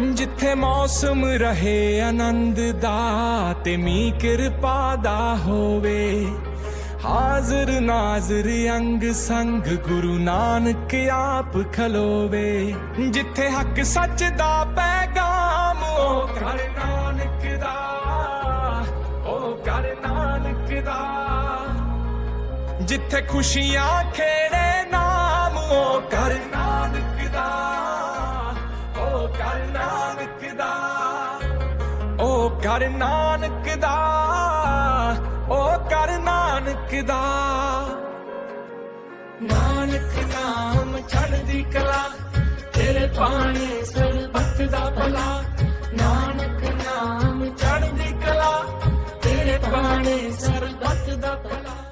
ਜਿੱਥੇ ਮੌਸਮ ਰਹੇ ਆਨੰਦ ਦਾ ਤੇ ਮੀ ਕਿਰਪਾ ਦਾ ਹੋਵੇ। ਹਾਜ਼ਰ ਨਾਜ਼ਰ ਅੰਗ ਸੰਗ ਗੁਰੂ ਨਾਨਕ ਆਪ ਖਲੋਵੇ। ਜਿੱਥੇ ਹੱਕ ਸੱਚ ਦਾ ਪੈਗਾਮ ਉਹ ਕਰ ਨਾਨਕ ਦਾ ਉਹ ਕਰ ਨਾਨਕ ਦਾ। ਜਿੱਥੇ ਖੁਸ਼ੀਆਂ ਖੇੜੇ ਨਾਮ ਉਹ ਕਰ ਕਰ ਨਾਨਕ ਦਾ ਉਹ ਕਰ ਨਾਨਕ ਦਾ। ਨਾਨਕ ਨਾਮ ਛੱਡਦੀ ਕਲਾ, ਤੇਰੇ ਪਾਣੀ ਸਰਬਤ ਦਾ ਭਲਾ। ਨਾਨਕ ਨਾਮ ਛੱਡਦੀ ਕਲਾ, ਤੇਰੇ ਪਾਣੀ ਸਰਬਤ ਦਾ ਭਲਾ।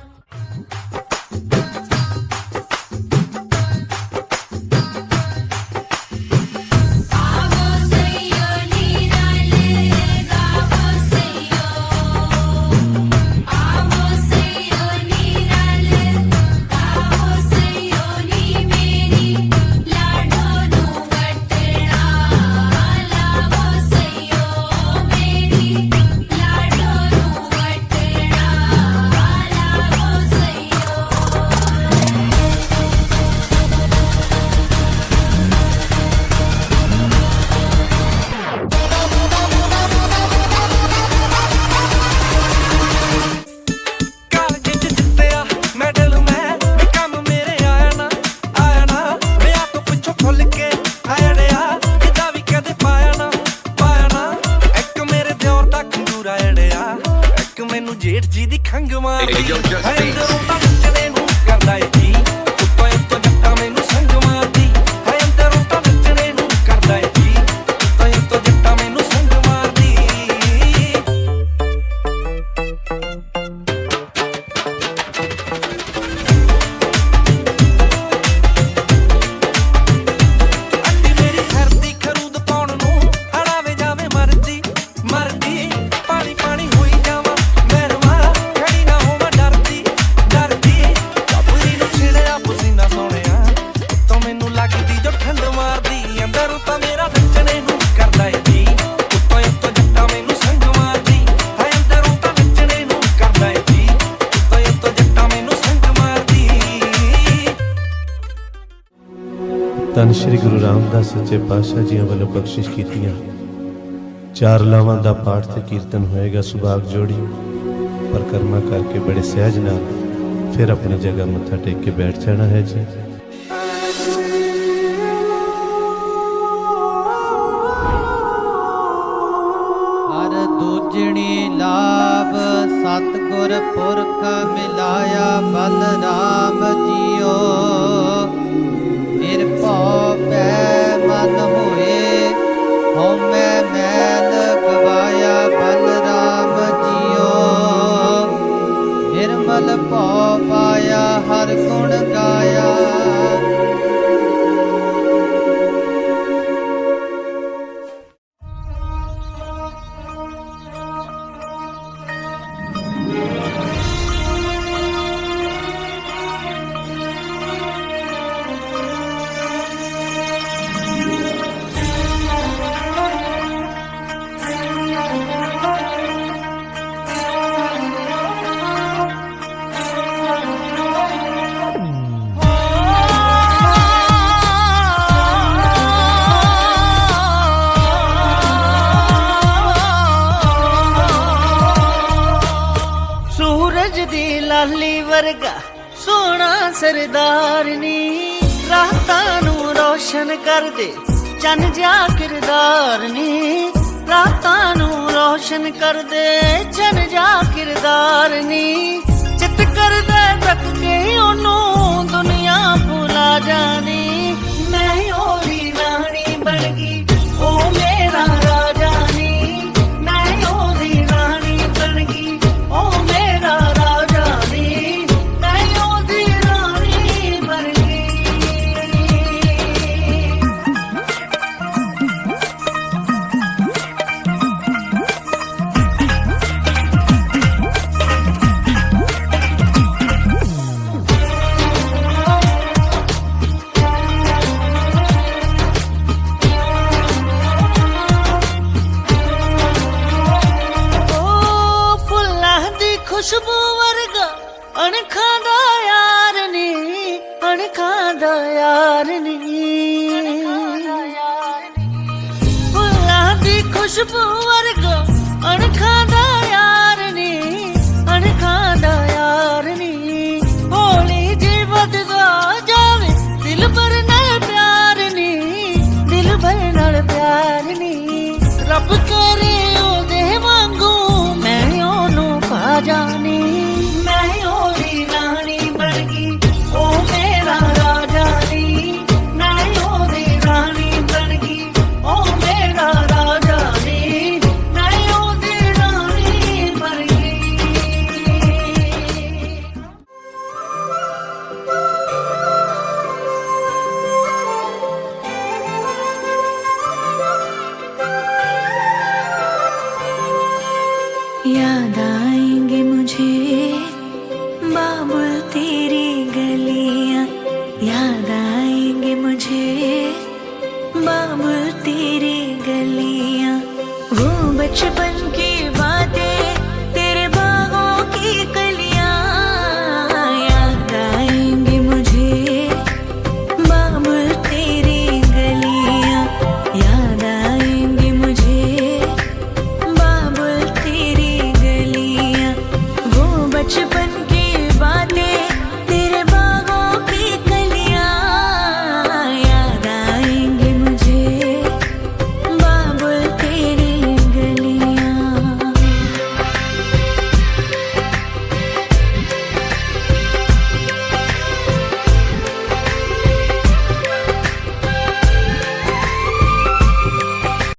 Hey, yo, just beats. ਧੰਨ ਸ਼੍ਰੀ ਗੁਰੂ ਰਾਮਦਾਸ ਸੱਚੇ ਪਾਤਸ਼ਾਹ ਜੀਆਂ ਵੱਲੋਂ ਬਖਸ਼ਿਸ਼ ਕੀਤੀਆਂ। ਚਾਰ ਲਾਵਾਂ ਦਾ ਪਾਠ ਤੇ ਕੀਰਤਨ ਹੋਏਗਾ, ਸੁਭਾਗ ਜੋੜੀ ਪਰਕਰਮਾ ਕਰਕੇ ਬੜੇ ਸਹਿਜ ਨਾਲ ਫਿਰ ਆਪਣੀ ਜਗ੍ਹਾ ਮੱਥਾ ਟੇਕ ਕੇ ਬੈਠ ਜਾਣਾ ਹੈ ਜੀ। ਹਰ ਦੂਜਣੀ ਲਾਭ ਸਤਗੁਰ ਪੁਰਖ ਮਿਲਾਇਆ ਬਲ ਜੀਓ। নির্পবে মন ਵਰਗਾ ਸੋਹਣਾ ਸਰਦਾਰਨੀ ਰਾਤਾਂ ਨੂੰ ਰੋਸ਼ਨ ਕਰਦੇ ਚੰਨ ਜਾ ਕਿਰਦਾਰਨੀ ਰਾਤਾਂ ਨੂੰ ਰੋਸ਼ਨ ਕਰਦੇ ਚੰਨ ਜਾ ਕਿਰਦਾਰ ਨੀ। ਚਿੱਤ ਕਰਦਾ ਤੱਕ ਕੇ ਉਹਨੂੰ ਦੁਨੀਆ ਭੁਲਾ ਜਾਣੀ। ਮੈਂ ਉਹਦੀ ਰਾਣੀ ਬਣ ਗਈ, ਉਹ ਮੇਰਾ ਖੁਸ਼ਬੂ ਵਰਗਾ ਅਣਖਾਂ ਦਾ ਯਾਰ ਨੀ, ਅਣਖਾਂ ਦਾ ਯਾਰ ਨੀ। ਹੌਲੀ ਜੀ ਵੱਧਦਾ ਜਾਵੇ, ਦਿਲ ਭਰ ਨਾਲ ਪਿਆਰ ਨੀ, ਦਿਲ ਭਰ ਨਾਲ ਪਿਆਰ ਨੀ। ਰੱਬ ਕਰੇ याद आएंगे मुझे बाबुल तेरी गलियां याद आएंगे मुझे बाबुल तेरी गलियां वो बचपन